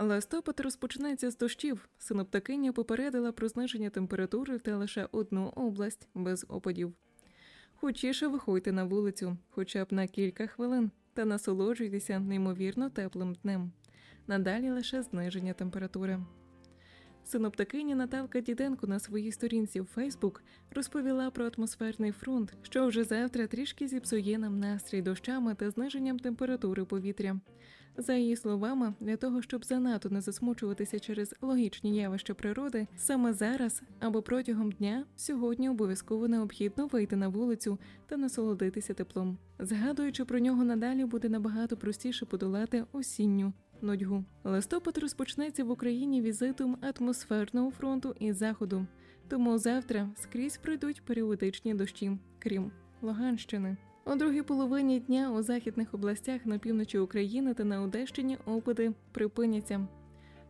Листопад розпочинається з дощів. Синоптикиня попередила про зниження температури та лише одну область без опадів. Хочіше виходьте на вулицю, хоча б на кілька хвилин, та насолоджуйтеся неймовірно теплим днем. Надалі лише зниження температури. Синоптикиня Наталка Діденко на своїй сторінці в Фейсбук розповіла про атмосферний фронт, що вже завтра трішки зіпсує нам настрій дощами та зниженням температури повітря. За її словами, для того, щоб занадто не засмучуватися через логічні явища природи, саме зараз або протягом дня сьогодні обов'язково необхідно вийти на вулицю та насолодитися теплом. Згадуючи про нього надалі буде набагато простіше подолати осінню нудьгу. Листопад розпочнеться в Україні візитом атмосферного фронту із заходу. Тому завтра скрізь пройдуть періодичні дощі, крім Луганщини. У другій половині дня у західних областях на півночі України та на Одещині опади припиняться.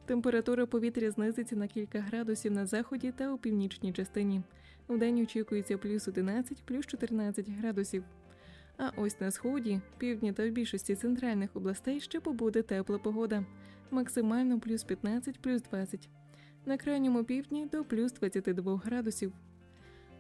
Температура повітря знизиться на кілька градусів на заході та у північній частині. Вдень очікується плюс 11, плюс 14 градусів. А ось на сході, півдні та в більшості центральних областей ще побуде тепла погода. Максимально плюс 15, плюс 20. На крайньому півдні до плюс 22 градусів.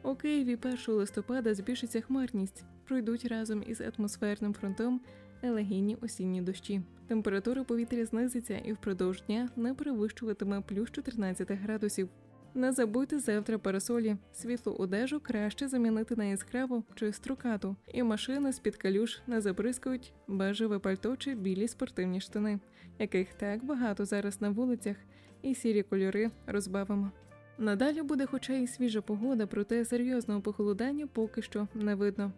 У Києві 1 листопада збільшиться хмарність. Пройдуть разом із атмосферним фронтом елегійні осінні дощі. Температура повітря знизиться і впродовж дня не перевищуватиме плюс 14 градусів. Не забудьте завтра парасолі. Світлу одежу краще замінити на яскраву чи строкату, і машини з-під калюш не забризкають бежеве пальто чи білі спортивні штани, яких так багато зараз на вулицях, і сірі кольори розбавимо. Надалі буде хоча й свіжа погода, проте серйозного похолодання поки що не видно.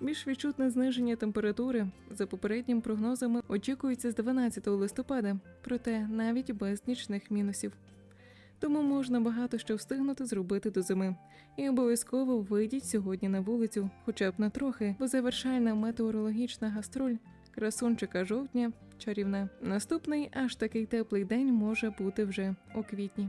Більш відчутне зниження температури за попередніми прогнозами очікується з 12 листопада, проте навіть без нічних мінусів. Тому можна багато що встигнути зробити до зими. І обов'язково вийдіть сьогодні на вулицю, хоча б на трохи, бо завершальна метеорологічна гастроль красунчика жовтня чарівна. Наступний аж такий теплий день може бути вже у квітні.